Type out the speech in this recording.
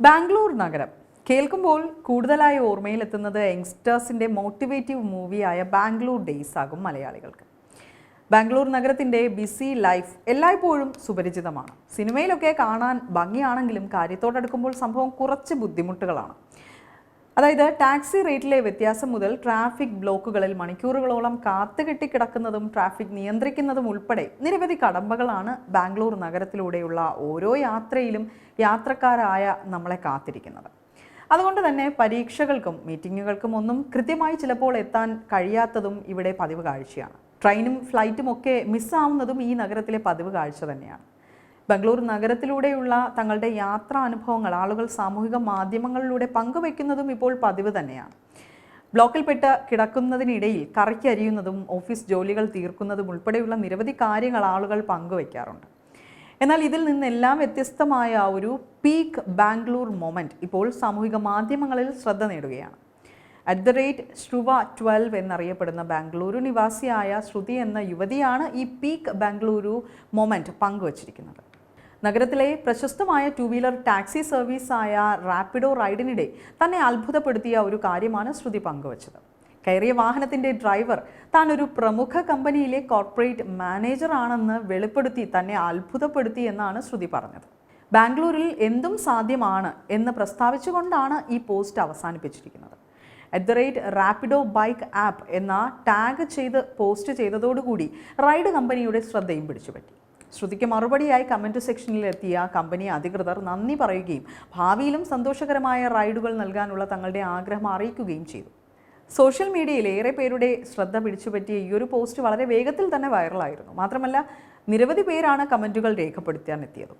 ബാംഗ്ലൂർ നഗരം. കേൾക്കുമ്പോൾ കൂടുതലായി ഓർമ്മയിലെത്തുന്നത് യങ്സ്റ്റേഴ്സിന്റെ മോട്ടിവേറ്റീവ് മൂവിയായ ബാംഗ്ലൂർ ഡേയ്സ് ആകും മലയാളികൾക്ക്. ബാംഗ്ലൂർ നഗരത്തിന്റെ ബിസി ലൈഫ് എല്ലായ്പ്പോഴും സുപരിചിതമാണ്. സിനിമയിലൊക്കെ കാണാൻ ഭംഗിയാണെങ്കിലും കാര്യത്തോടടുക്കുമ്പോൾ സംഭവം കുറച്ച് ബുദ്ധിമുട്ടുകളാണ്. അതായത് ടാക്സി റേറ്റിലെ വ്യത്യാസം മുതൽ ട്രാഫിക് ബ്ലോക്കുകളിൽ മണിക്കൂറുകളോളം കാത്തുകെട്ടി കിടക്കുന്നതും ട്രാഫിക് നിയന്ത്രിക്കുന്നതും ഉൾപ്പെടെ നിരവധി കടമ്പകളാണ് ബാംഗ്ലൂർ നഗരത്തിലൂടെയുള്ള ഓരോ യാത്രയിലും യാത്രക്കാരായ നമ്മളെ കാത്തിരിക്കുന്നത്. അതുകൊണ്ട് തന്നെ പരീക്ഷകൾക്കും മീറ്റിങ്ങുകൾക്കും ഒന്നും കൃത്യമായി ചിലപ്പോൾ എത്താൻ കഴിയാത്തതും ഇവിടെ പതിവ് കാഴ്ചയാണ്. ട്രെയിനും ഫ്ലൈറ്റും ഒക്കെ മിസ്സാവുന്നതും ഈ നഗരത്തിലെ പതിവ് കാഴ്ച തന്നെയാണ്. ബംഗളൂരു നഗരത്തിലൂടെയുള്ള തങ്ങളുടെ യാത്രാ അനുഭവങ്ങൾ ആളുകൾ സാമൂഹിക മാധ്യമങ്ങളിലൂടെ പങ്കുവെക്കുന്നതും ഇപ്പോൾ പതിവ് തന്നെയാണ്. ബ്ലോക്കിൽപ്പെട്ട് കിടക്കുന്നതിനിടയിൽ കറയ്ക്കരിയുന്നതും ഓഫീസ് ജോലികൾ തീർക്കുന്നതും ഉൾപ്പെടെയുള്ള നിരവധി കാര്യങ്ങൾ ആളുകൾ പങ്കുവയ്ക്കാറുണ്ട്. എന്നാൽ ഇതിൽ നിന്നെല്ലാം വ്യത്യസ്തമായ ഒരു പീക്ക് ബാംഗ്ലൂർ മൊമെന്റ് ഇപ്പോൾ സാമൂഹിക മാധ്യമങ്ങളിൽ ശ്രദ്ധ നേടുകയാണ്. അറ്റ് ദ റേറ്റ് ശ്രുവ ട്വൽവ് എന്നറിയപ്പെടുന്ന ബാംഗ്ലൂരു നിവാസിയായ ശ്രുതി എന്ന യുവതിയാണ് ഈ പീക്ക് ബാംഗ്ലൂരു മൊമെന്റ് പങ്കുവച്ചിരിക്കുന്നത്. നഗരത്തിലെ പ്രശസ്തമായ ടു വീലർ ടാക്സി സർവീസായ റാപ്പിഡോ റൈഡിനിടെ തന്നെ അത്ഭുതപ്പെടുത്തിയ ഒരു കാര്യമാണ് ശ്രുതി പങ്കുവച്ചത്. കയറിയ വാഹനത്തിന്റെ ഡ്രൈവർ താൻ ഒരു പ്രമുഖ കമ്പനിയിലെ കോർപ്പറേറ്റ് മാനേജർ ആണെന്ന് വെളിപ്പെടുത്തി തന്നെ അത്ഭുതപ്പെടുത്തി എന്നാണ് ശ്രുതി പറഞ്ഞത്. ബാംഗ്ലൂരിൽ എന്തും സാധ്യമാണ് എന്ന് പ്രസ്താവിച്ചുകൊണ്ടാണ് ഈ post അവസാനിപ്പിച്ചിരിക്കുന്നത്. At the rate Rapido bike app എന്ന ടാഗ് ചെയ്ത് പോസ്റ്റ് ചെയ്തതോടുകൂടി റൈഡ് കമ്പനിയുടെ ശ്രദ്ധയും പിടിച്ചുപറ്റി. ശ്രുതിക്ക് മറുപടിയായി കമന്റ് സെക്ഷനിൽ എത്തിയ കമ്പനി അധികൃതർ നന്ദി പറയുകയും ഭാവിയിലും സന്തോഷകരമായ റൈഡുകൾ നൽകാനുള്ള തങ്ങളുടെ ആഗ്രഹം അറിയിക്കുകയും ചെയ്തു. സോഷ്യൽ മീഡിയയിൽ ഏറെ പേരുടെ ശ്രദ്ധ പിടിച്ചുപറ്റിയ ഈ ഒരു പോസ്റ്റ് വളരെ വേഗത്തിൽ തന്നെ വൈറലായിരുന്നു. മാത്രമല്ല നിരവധി പേരാണ് കമന്റുകൾ രേഖപ്പെടുത്താൻ എത്തിയത്.